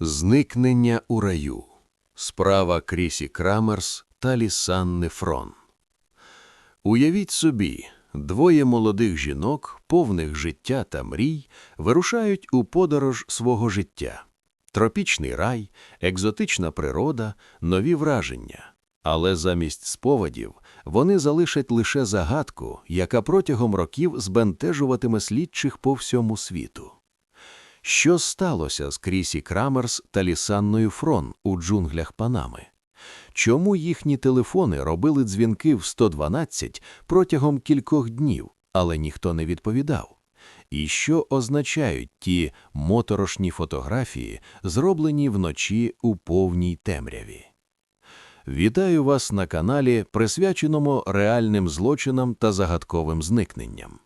Зникнення у раю. Справа Крісі Крамерс та Лісанни Фрон. Уявіть собі, двоє молодих жінок, повних життя та мрій, вирушають у подорож свого життя. Тропічний рай, екзотична природа, нові враження. Але замість сповадів вони залишать лише загадку, яка протягом років збентежуватиме слідчих по всьому світу. Що сталося з Крісі Крамерс та Лісанною Фрон у джунглях Панами? Чому їхні телефони робили дзвінки в 112 протягом кількох днів, але ніхто не відповідав? І що означають ті моторошні фотографії, зроблені вночі у повній темряві? Вітаю вас на каналі, присвяченому реальним злочинам та загадковим зникненням.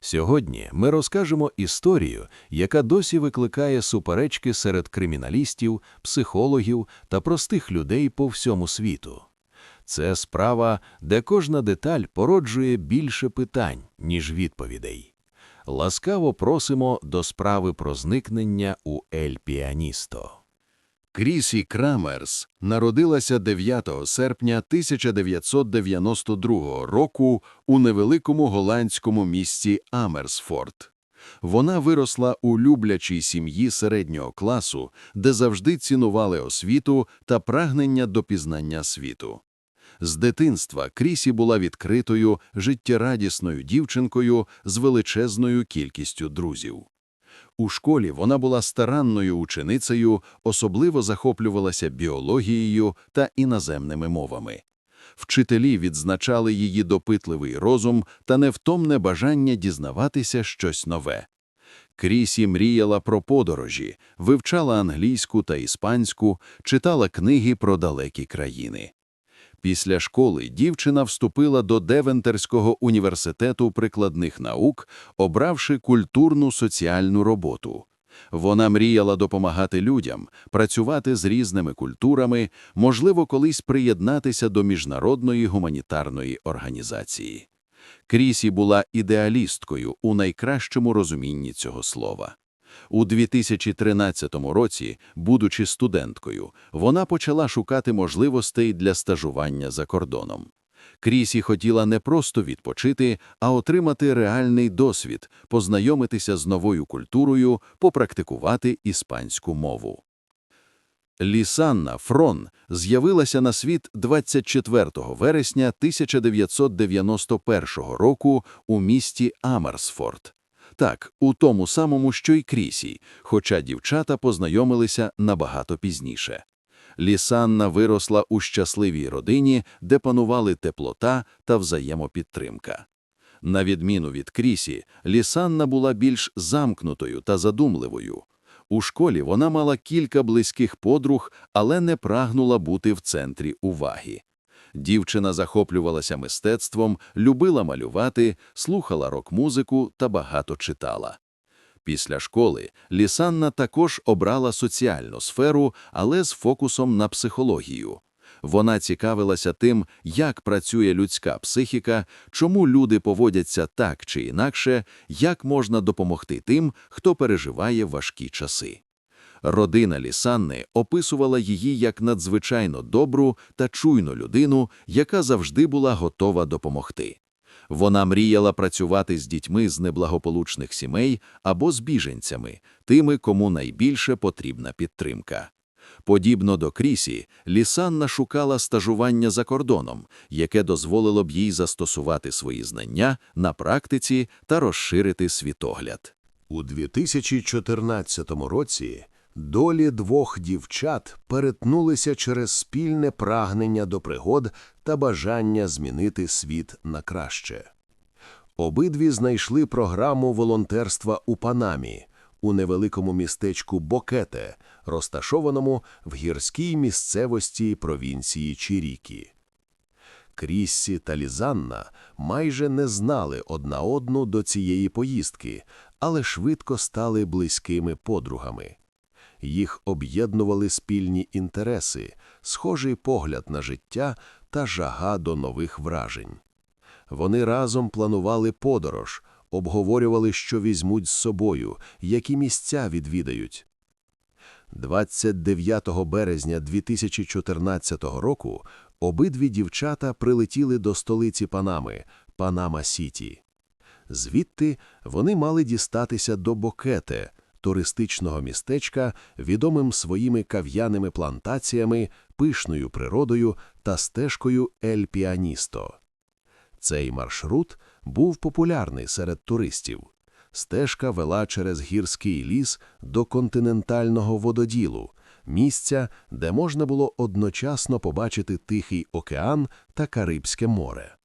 Сьогодні ми розкажемо історію, яка досі викликає суперечки серед криміналістів, психологів та простих людей по всьому світу. Це справа, де кожна деталь породжує більше питань, ніж відповідей. Ласкаво просимо до справи про зникнення у Ель Піаністо. Крісі Крамерс народилася 9 серпня 1992 року у невеликому голландському місті Амерсфорд. Вона виросла у люблячій сім'ї середнього класу, де завжди цінували освіту та прагнення до пізнання світу. З дитинства Крісі була відкритою, життєрадісною дівчинкою з величезною кількістю друзів. У школі вона була старанною ученицею, особливо захоплювалася біологією та іноземними мовами. Вчителі відзначали її допитливий розум та невтомне бажання дізнаватися щось нове. Крісі мріяла про подорожі, вивчала англійську та іспанську, читала книги про далекі країни. Після школи дівчина вступила до Девентерського університету прикладних наук, обравши культурну соціальну роботу. Вона мріяла допомагати людям, працювати з різними культурами, можливо, колись приєднатися до міжнародної гуманітарної організації. Крісі була ідеалісткою у найкращому розумінні цього слова. У 2013 році, будучи студенткою, вона почала шукати можливостей для стажування за кордоном. Крісі хотіла не просто відпочити, а отримати реальний досвід, познайомитися з новою культурою, попрактикувати іспанську мову. Лісанна Фрон з'явилася на світ 24 вересня 1991 року у місті Амерсфорд. Так, у тому самому, що й Крісі, хоча дівчата познайомилися набагато пізніше. Лісанна виросла у щасливій родині, де панували теплота та взаємопідтримка. На відміну від Крісі, Лісанна була більш замкнутою та задумливою. У школі вона мала кілька близьких подруг, але не прагнула бути в центрі уваги. Дівчина захоплювалася мистецтвом, любила малювати, слухала рок-музику та багато читала. Після школи Лісанна також обрала соціальну сферу, але з фокусом на психологію. Вона цікавилася тим, як працює людська психіка, чому люди поводяться так чи інакше, як можна допомогти тим, хто переживає важкі часи. Родина Лісанни описувала її як надзвичайно добру та чуйну людину, яка завжди була готова допомогти. Вона мріяла працювати з дітьми з неблагополучних сімей або з біженцями, тими, кому найбільше потрібна підтримка. Подібно до Крісі, Лісанна шукала стажування за кордоном, яке дозволило б їй застосувати свої знання на практиці та розширити світогляд. У 2014 році долі двох дівчат перетнулися через спільне прагнення до пригод та бажання змінити світ на краще. Обидві знайшли програму волонтерства у Панамі у невеликому містечку Бокете, розташованому в гірській місцевості провінції Чірікі. Кріссі та Лізанна майже не знали одна одну до цієї поїздки, але швидко стали близькими подругами. Їх об'єднували спільні інтереси, схожий погляд на життя та жага до нових вражень. Вони разом планували подорож, обговорювали, що візьмуть з собою, які місця відвідають. 29 березня 2014 року обидві дівчата прилетіли до столиці Панами – Панама-Сіті. Звідти вони мали дістатися до Бокете, туристичного містечка, відомим своїми кав'яними плантаціями, пишною природою та стежкою Ель Піаністо. Цей маршрут був популярний серед туристів. Стежка вела через гірський ліс до континентального вододілу, місця, де можна було одночасно побачити Тихий океан та Карибське море.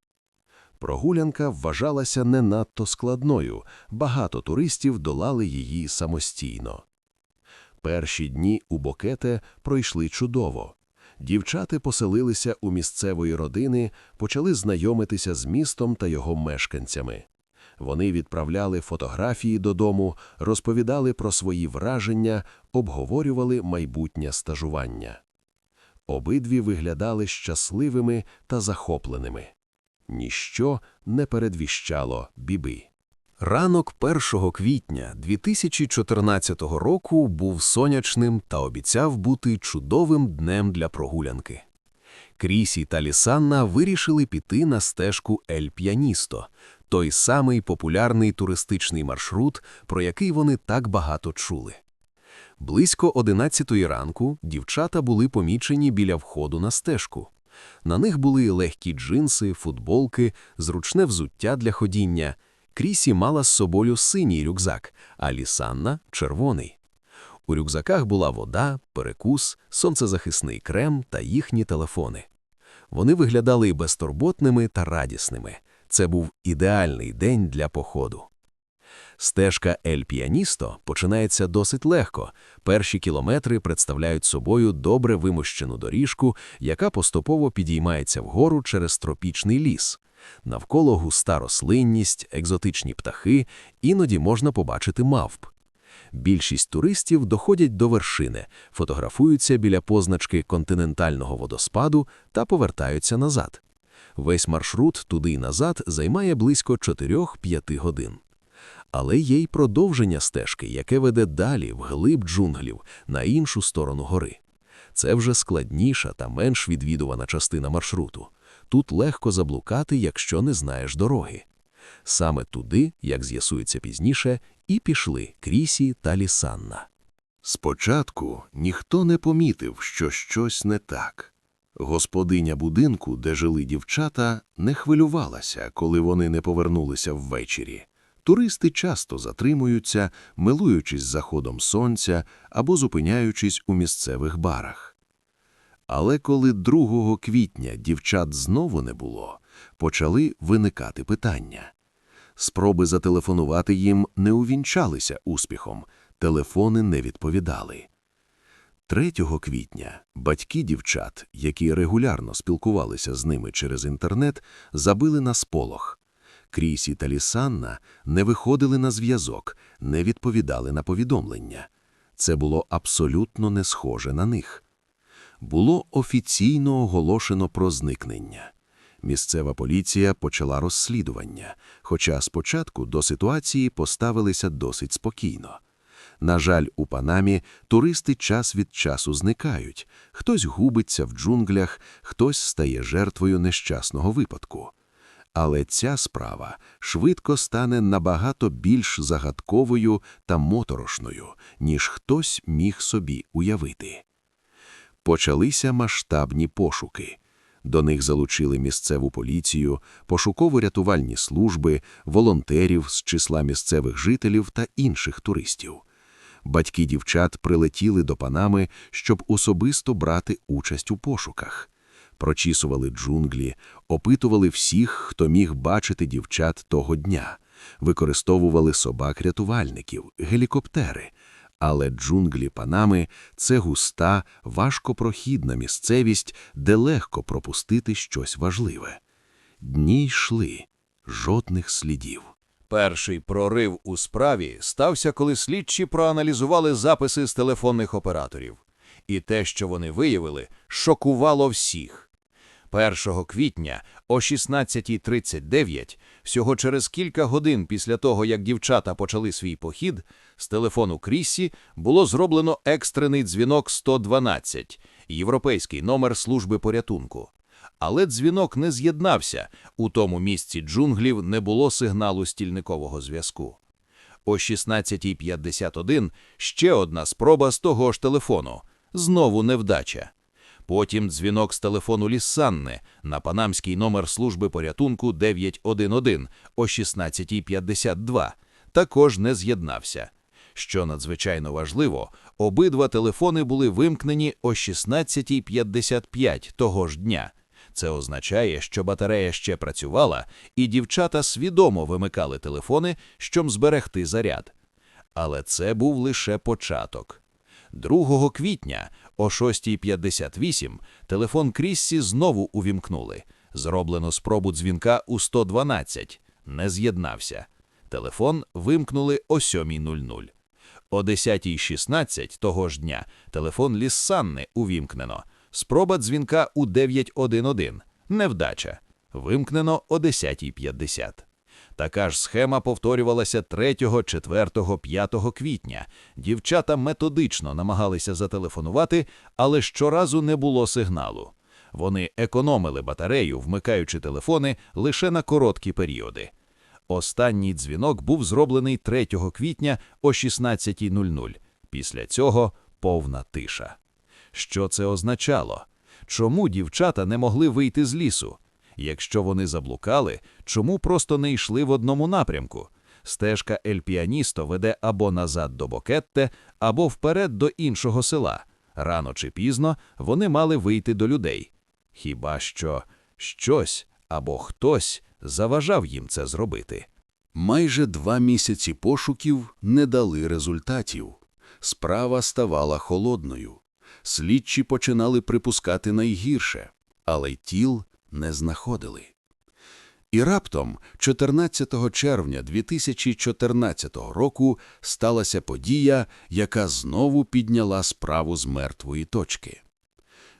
Прогулянка вважалася не надто складною, багато туристів долали її самостійно. Перші дні у Бокете пройшли чудово. Дівчата поселилися у місцевої родини, почали знайомитися з містом та його мешканцями. Вони відправляли фотографії додому, розповідали про свої враження, обговорювали майбутнє стажування. Обидві виглядали щасливими та захопленими. Ніщо не передвіщало біби. Ранок 1 квітня 2014 року був сонячним та обіцяв бути чудовим днем для прогулянки. Крісі та Лісанна вирішили піти на стежку Ель П'яністо, той самий популярний туристичний маршрут, про який вони так багато чули. Близько 11 ранку дівчата були помічені біля входу на стежку. На них були легкі джинси, футболки, зручне взуття для ходіння. Крісі мала з собою синій рюкзак, а Лісанна – червоний. У рюкзаках була вода, перекус, сонцезахисний крем та їхні телефони. Вони виглядали безтурботними та радісними. Це був ідеальний день для походу. Стежка Ель Піаністо починається досить легко. Перші кілометри представляють собою добре вимощену доріжку, яка поступово підіймається вгору через тропічний ліс. Навколо густа рослинність, екзотичні птахи, іноді можна побачити мавп. Більшість туристів доходять до вершини, фотографуються біля позначки континентального водоспаду та повертаються назад. Весь маршрут туди й назад займає близько 4-5 годин. Але є й продовження стежки, яке веде далі, вглиб джунглів, на іншу сторону гори. Це вже складніша та менш відвідувана частина маршруту. Тут легко заблукати, якщо не знаєш дороги. Саме туди, як з'ясується пізніше, і пішли Крісі та Лісанна. Спочатку ніхто не помітив, що щось не так. Господиня будинку, де жили дівчата, не хвилювалася, коли вони не повернулися ввечері. Туристи часто затримуються, милуючись заходом сонця або зупиняючись у місцевих барах. Але коли 2 квітня дівчат знову не було, почали виникати питання. Спроби зателефонувати їм не увінчалися успіхом, телефони не відповідали. 3 квітня батьки дівчат, які регулярно спілкувалися з ними через інтернет, забили на сполох. Крісі та Лісанна не виходили на зв'язок, не відповідали на повідомлення. Це було абсолютно не схоже на них. Було офіційно оголошено про зникнення. Місцева поліція почала розслідування, хоча спочатку до ситуації поставилися досить спокійно. На жаль, у Панамі туристи час від часу зникають, хтось губиться в джунглях, хтось стає жертвою нещасного випадку. Але ця справа швидко стане набагато більш загадковою та моторошною, ніж хтось міг собі уявити. Почалися масштабні пошуки. До них залучили місцеву поліцію, пошуково-рятувальні служби, волонтерів з числа місцевих жителів та інших туристів. Батьки дівчат прилетіли до Панами, щоб особисто брати участь у пошуках. Прочісували джунглі, опитували всіх, хто міг бачити дівчат того дня, використовували собак-рятувальників, гелікоптери. Але джунглі Панами – це густа, важкопрохідна місцевість, де легко пропустити щось важливе. Дні йшли, жодних слідів. Перший прорив у справі стався, коли слідчі проаналізували записи з телефонних операторів. І те, що вони виявили, шокувало всіх. 1 квітня о 16.39, всього через кілька годин після того, як дівчата почали свій похід, з телефону Кріссі було зроблено екстрений дзвінок 112, європейський номер служби порятунку. Але дзвінок не з'єднався, у тому місці джунглів не було сигналу стільникового зв'язку. О 16.51 ще одна спроба з того ж телефону. Знову невдача. Потім дзвінок з телефону Ліссанни на панамський номер служби порятунку 911 о 16.52 також не з'єднався. Що надзвичайно важливо, обидва телефони були вимкнені о 16.55 того ж дня. Це означає, що батарея ще працювала, і дівчата свідомо вимикали телефони, щоб зберегти заряд. Але це був лише початок. 2 квітня о 6.58 телефон Кріссі знову увімкнули. Зроблено спробу дзвінка у 112. Не з'єднався. Телефон вимкнули о 7.00. О 10.16 того ж дня телефон Ліссанни увімкнено. Спроба дзвінка у 911. Невдача. Вимкнено о 10.50. Така ж схема повторювалася 3, 4, 5 квітня. Дівчата методично намагалися зателефонувати, але щоразу не було сигналу. Вони економили батарею, вмикаючи телефони лише на короткі періоди. Останній дзвінок був зроблений 3 квітня о 16.00. Після цього повна тиша. Що це означало? Чому дівчата не могли вийти з лісу? Якщо вони заблукали, чому просто не йшли в одному напрямку? Стежка Ель Піаністо веде або назад до Бокетте, або вперед до іншого села. Рано чи пізно вони мали вийти до людей. Хіба що щось або хтось заважав їм це зробити. Майже два місяці пошуків не дали результатів. Справа ставала холодною. Слідчі починали припускати найгірше, але тіл не знаходили. І раптом, 14 червня 2014 року, сталася подія, яка знову підняла справу з мертвої точки.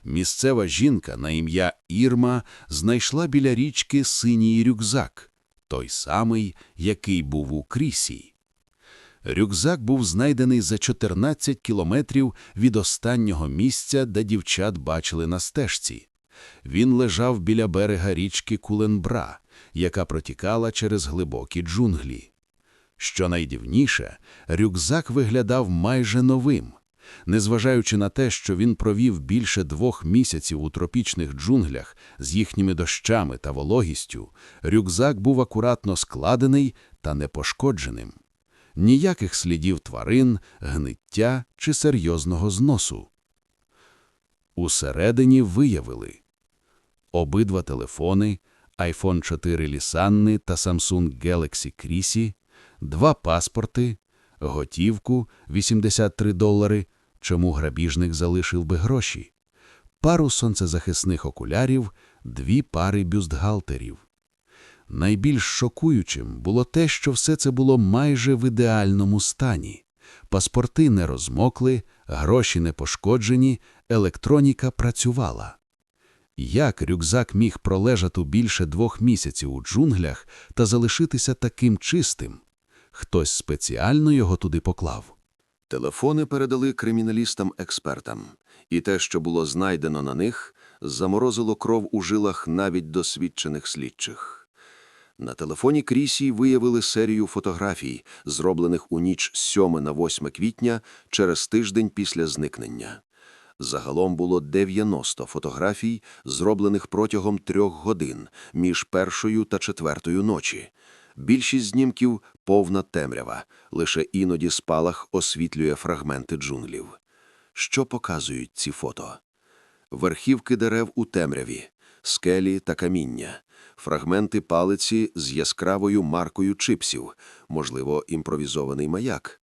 Місцева жінка на ім'я Ірма знайшла біля річки синій рюкзак, той самий, який був у Крісі. Рюкзак був знайдений за 14 кілометрів від останнього місця, де дівчат бачили на стежці. Він лежав біля берега річки Куленбра, яка протікала через глибокі джунглі. Що найдивніше, рюкзак виглядав майже новим. Незважаючи на те, що він провів більше двох місяців у тропічних джунглях з їхніми дощами та вологістю, рюкзак був акуратно складений та непошкодженим. Ніяких слідів тварин, гниття чи серйозного зносу. Усередині виявили обидва телефони iPhone 4 Лісанни та Samsung Galaxy Крісі, два паспорти, готівку 83 долари, чому грабіжник залишив би гроші, пару сонцезахисних окулярів, дві пари бюстгальтерів. Найбільш шокуючим було те, що все це було майже в ідеальному стані. Паспорти не розмокли, гроші не пошкоджені, електроніка працювала. Як рюкзак міг пролежати більше двох місяців у джунглях та залишитися таким чистим? Хтось спеціально його туди поклав. Телефони передали криміналістам-експертам, і те, що було знайдено на них, заморозило кров у жилах навіть досвідчених слідчих. На телефоні Крісі виявили серію фотографій, зроблених у ніч з 7 на 8 квітня через тиждень після зникнення. Загалом було 90 фотографій, зроблених протягом трьох годин між першою та четвертою ночі. Більшість знімків – повна темрява, лише іноді спалах освітлює фрагменти джунглів. Що показують ці фото? Верхівки дерев у темряві, скелі та каміння, фрагменти палиці з яскравою маркою чипсів, можливо, імпровізований маяк.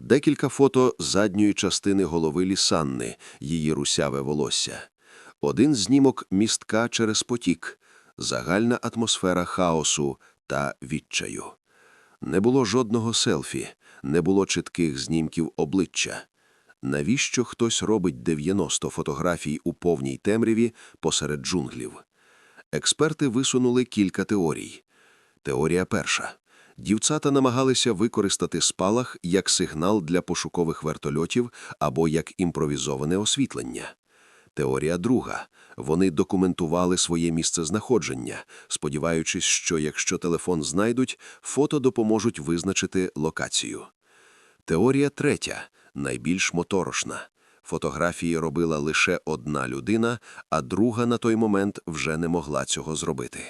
Декілька фото задньої частини голови Лісанни, її русяве волосся. Один знімок містка через потік, загальна атмосфера хаосу та відчаю. Не було жодного селфі, не було чітких знімків обличчя. Навіщо хтось робить 90 фотографій у повній темряві посеред джунглів? Експерти висунули кілька теорій. Теорія перша. Дівцата намагалися використати спалах як сигнал для пошукових вертольотів або як імпровізоване освітлення. Теорія друга. Вони документували своє місцезнаходження, сподіваючись, що якщо телефон знайдуть, фото допоможуть визначити локацію. Теорія третя, найбільш моторошна. Фотографії робила лише одна людина, а друга на той момент вже не могла цього зробити.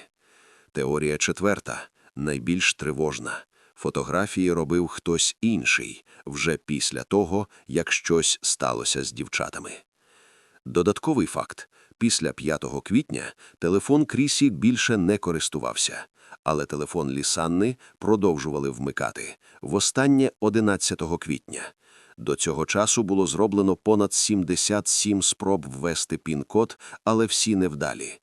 Теорія четверта, найбільш тривожна. Фотографії робив хтось інший, вже після того, як щось сталося з дівчатами. Додатковий факт. Після 5 квітня телефон Крісі більше не користувався, але телефон Лісанни продовжували вмикати. Востаннє 11 квітня. До цього часу було зроблено понад 77 спроб ввести пін-код, але всі невдалі.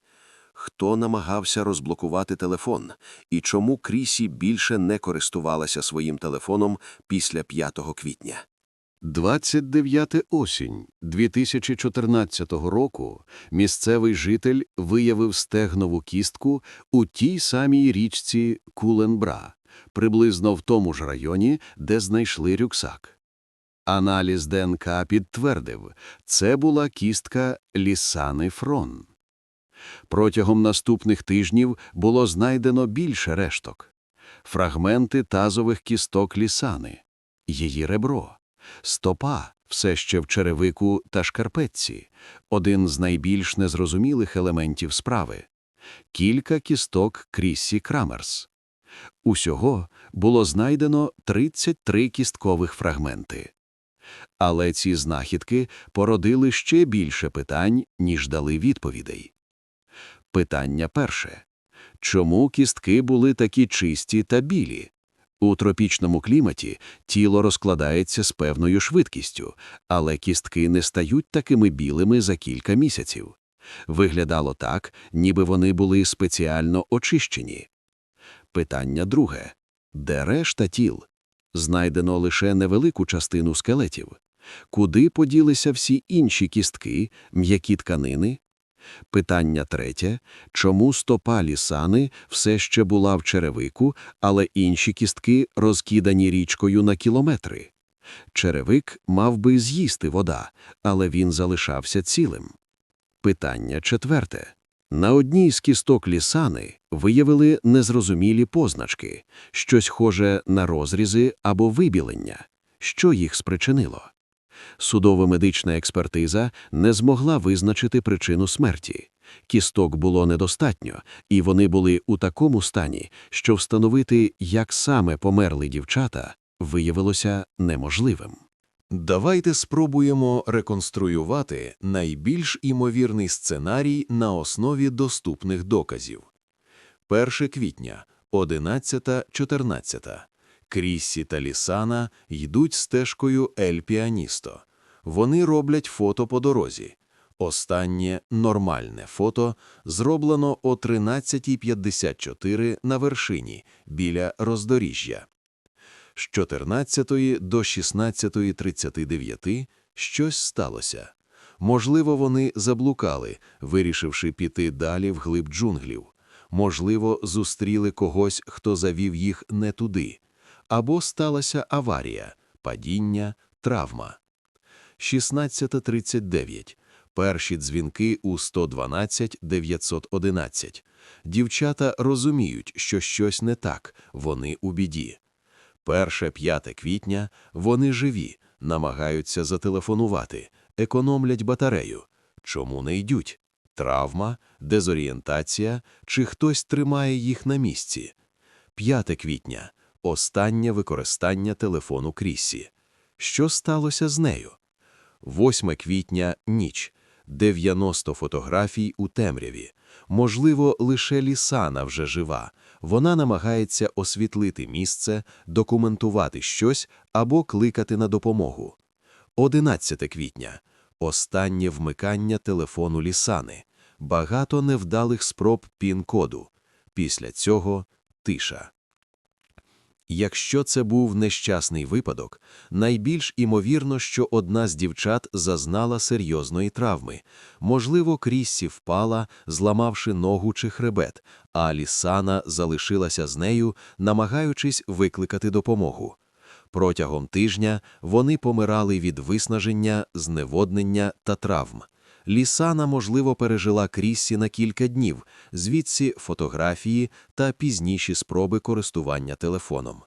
Хто намагався розблокувати телефон і чому Крісі більше не користувалася своїм телефоном після 5 квітня? 29 осінь 2014 року місцевий житель виявив стегнову кістку у тій самій річці Куленбра, приблизно в тому ж районі, де знайшли рюксак. Аналіз ДНК підтвердив, це була кістка Лісани Фрон. Протягом наступних тижнів було знайдено більше решток. Фрагменти тазових кісток Лісани, її ребро, стопа все ще в черевику та шкарпетці, один з найбільш незрозумілих елементів справи, кілька кісток Кріссі Крамерс. Усього було знайдено 33 кісткових фрагменти. Але ці знахідки породили ще більше питань, ніж дали відповідей. Питання перше. Чому кістки були такі чисті та білі? У тропічному кліматі тіло розкладається з певною швидкістю, але кістки не стають такими білими за кілька місяців. Виглядало так, ніби вони були спеціально очищені. Питання друге. Де решта тіл? Знайдено лише невелику частину скелетів. Куди поділися всі інші кістки, м'які тканини? Питання третє. Чому стопа лісани все ще була в черевику, але інші кістки розкидані річкою на кілометри? Черевик мав би з'їсти вода, але він залишався цілим. Питання четверте. На одній з кісток лісани виявили незрозумілі позначки, щось схоже на розрізи або вибілення. Що їх спричинило? Судово-медична експертиза не змогла визначити причину смерті. Кісток було недостатньо, і вони були у такому стані, що встановити, як саме померли дівчата, виявилося неможливим. Давайте спробуємо реконструювати найбільш імовірний сценарій на основі доступних доказів. 1 квітня, 11.14. Кріссі та Лісана йдуть стежкою Ель Піаністо. Вони роблять фото по дорозі. Останнє нормальне фото зроблено о 13.54 на вершині біля роздоріжжя. З 14 до 16.39 щось сталося. Можливо, вони заблукали, вирішивши піти далі вглиб джунглів. Можливо, зустріли когось, хто завів їх не туди. Або сталася аварія, падіння, травма. 16.39. Перші дзвінки у 112-911. Дівчата розуміють, що щось не так, вони у біді. Перше 5 квітня вони живі, намагаються зателефонувати, економлять батарею. Чому не йдуть? Травма, дезорієнтація чи хтось тримає їх на місці? 5 квітня. Останнє використання телефону Кріссі. Що сталося з нею? 8 квітня – ніч. 90 фотографій у темряві. Можливо, лише Лісана вже жива. Вона намагається освітлити місце, документувати щось або кликати на допомогу. 11 квітня. Останнє вмикання телефону Лісани. Багато невдалих спроб пін-коду. Після цього – тиша. Якщо це був нещасний випадок, найбільш імовірно, що одна з дівчат зазнала серйозної травми. Можливо, Кріссі впала, зламавши ногу чи хребет, а Лісана залишилася з нею, намагаючись викликати допомогу. Протягом тижня вони помирали від виснаження, зневоднення та травм. Лісана, можливо, пережила Кріссі на кілька днів, звідси фотографії та пізніші спроби користування телефоном.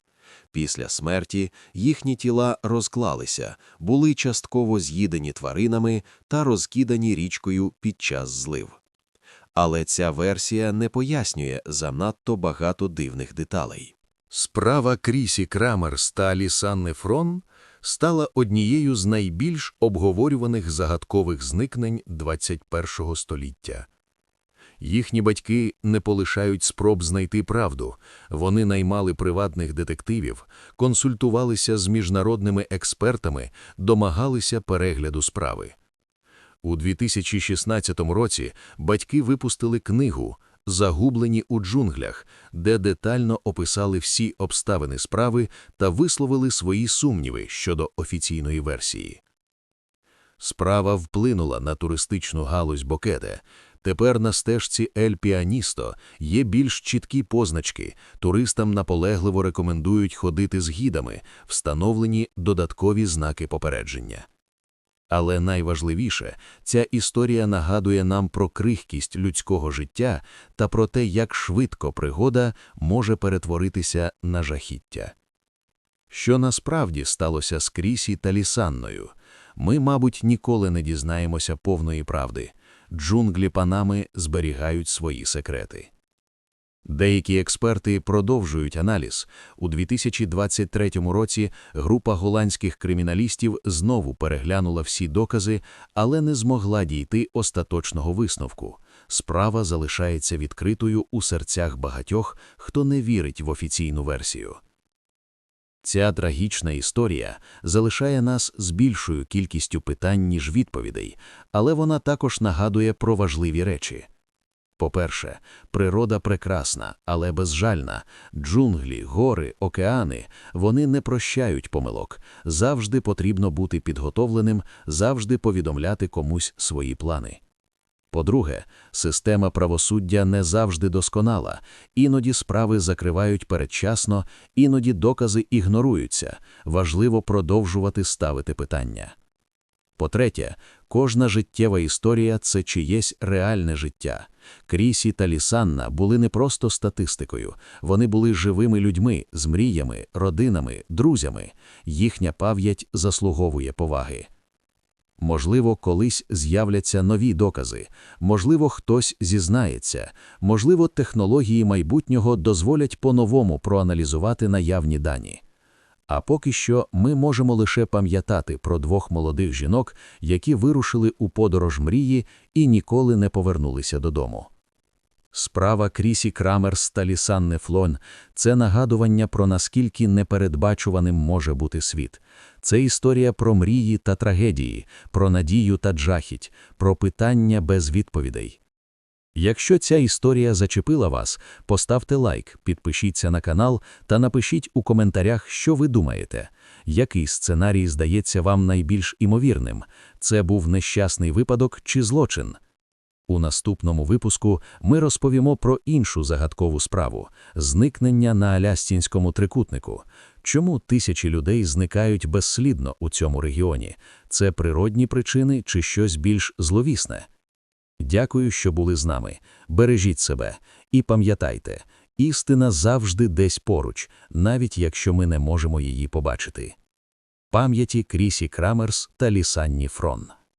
Після смерті їхні тіла розклалися, були частково з'їдені тваринами та розкидані річкою під час злив. Але ця версія не пояснює занадто багато дивних деталей. Справа Крісі Крамерс та Лісанни Фрон стала однією з найбільш обговорюваних загадкових зникнень ХХІ століття. Їхні батьки не полишають спроб знайти правду, вони наймали приватних детективів, консультувалися з міжнародними експертами, домагалися перегляду справи. У 2016 році батьки випустили книгу «Загублені у джунглях», де детально описали всі обставини справи та висловили свої сумніви щодо офіційної версії. Справа вплинула на туристичну галузь Бокете. Тепер на стежці Ель Піаністо є більш чіткі позначки, туристам наполегливо рекомендують ходити з гідами, встановлені додаткові знаки попередження. Але найважливіше, ця історія нагадує нам про крихкість людського життя та про те, як швидко пригода може перетворитися на жахіття. Що насправді сталося з Крісі та Лісанною? Ми, мабуть, ніколи не дізнаємося повної правди. Джунглі Панами зберігають свої секрети. Деякі експерти продовжують аналіз. У 2023 році група голландських криміналістів знову переглянула всі докази, але не змогла дійти остаточного висновку. Справа залишається відкритою у серцях багатьох, хто не вірить в офіційну версію. Ця трагічна історія залишає нас з більшою кількістю питань, ніж відповідей, але вона також нагадує про важливі речі. По-перше, природа прекрасна, але безжальна. Джунглі, гори, океани – вони не прощають помилок. Завжди потрібно бути підготовленим, завжди повідомляти комусь свої плани. По-друге, система правосуддя не завжди досконала, іноді справи закривають передчасно, іноді докази ігноруються, важливо продовжувати ставити питання. По-третє, кожна життєва історія – це чиєсь реальне життя. Крісі та Лісанна були не просто статистикою, вони були живими людьми з мріями, родинами, друзями. Їхня пам'ять заслуговує поваги. Можливо, колись з'являться нові докази, можливо, хтось зізнається, можливо, технології майбутнього дозволять по-новому проаналізувати наявні дані. А поки що ми можемо лише пам'ятати про двох молодих жінок, які вирушили у подорож мрії і ніколи не повернулися додому. Справа Крісі Крамерс та Лісанне Флон – це нагадування про наскільки непередбачуваним може бути світ. Це історія про мрії та трагедії, про надію та джахіть, про питання без відповідей. Якщо ця історія зачепила вас, поставте лайк, підпишіться на канал та напишіть у коментарях, що ви думаєте. Який сценарій здається вам найбільш імовірним? Це був нещасний випадок чи злочин? У наступному випуску ми розповімо про іншу загадкову справу – зникнення на Алястінському трикутнику. Чому тисячі людей зникають безслідно у цьому регіоні? Це природні причини чи щось більш зловісне? Дякую, що були з нами. Бережіть себе і пам'ятайте, істина завжди десь поруч, навіть якщо ми не можемо її побачити. Пам'яті Крісі Крамерс та Лісанні Фрон